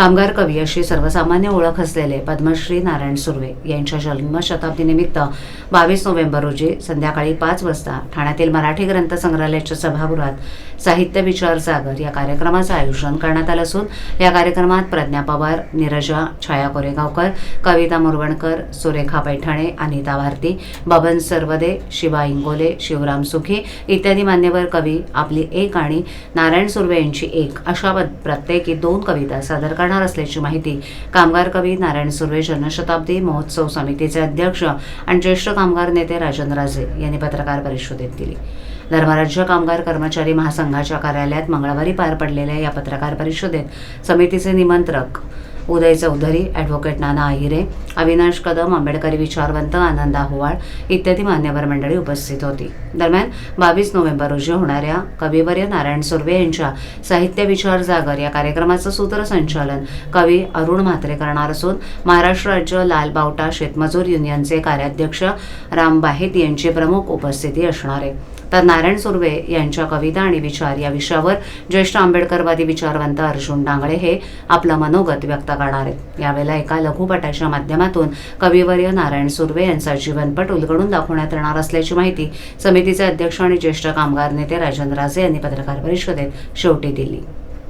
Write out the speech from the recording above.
कामगार कवी अशी सर्वसामान्य ओळख असलेले पद्मश्री नारायण सुर्वे यांच्या जन्मशताब्दीनिमित्त बावीस नोव्हेंबर रोजी संध्याकाळी पाच वाजता ठाण्यातील मराठी ग्रंथ संग्रहालयाच्या सभागृहात साहित्य विचार सागर या कार्यक्रमाचं आयोजन करण्यात आलं असून या कार्यक्रमात प्रज्ञा पवार नीरजा छाया कोरेगावकर कविता मुरवणकर सुरेखा पैठणे अनिता भारती बबन सरवदे शिवा इंगोले शिवराम सुखी इत्यादी मान्यवर कवी आपली एक आणि नारायण सुर्वे यांची एक अशा पद- प्रत्येकी दोन कविता सादर करणार असल्याची माहिती कामगार कवी नारायण सुर्वे जनशताब्दी महोत्सव समितीचे अध्यक्ष आणि ज्येष्ठ कामगार नेते राजन राजे यांनी पत्रकार परिषदेत दिली. धर्मराज्य कामगार कर्मचारी महासंघाच्या कार्यालयात मंगळवारी पार पडलेल्या या पत्रकार परिषदेत समितीचे निमंत्रक उदय चौधरी ॲडव्होकेट नाना आहिरे अविनाश कदम आंबेडकरी विचारवंत आनंद होवाळ इत्यादी मान्यवर मंडळी उपस्थित होती. दरम्यान बावीस नोव्हेंबर रोजी होणाऱ्या कविवर्य नारायण सुर्वे यांच्या साहित्य विचार जागर या कार्यक्रमाचं सूत्रसंचालन कवी अरुण म्हात्रे करणार असून महाराष्ट्र राज्य लाल बावटा शेतमजूर युनियनचे कार्याध्यक्ष राम बाहेत यांची प्रमुख उपस्थिती असणार आहे. तर नारायण सुर्वे यांच्या कविता आणि विचार या विषयावर ज्येष्ठ आंबेडकरवादी विचारवंत अर्जुन डांगळे हे आपलं मनोगत व्यक्त करणार आहेत. यावेळेला एका लघुपटाच्या माध्यमातून कविवर्य नारायण सुर्वे यांचा जीवनपट उलगडून दाखवण्यात येणार असल्याची माहिती समितीचे अध्यक्ष आणि ज्येष्ठ कामगार नेते राजन राजे यांनी पत्रकार परिषदेत शेवटी दिली.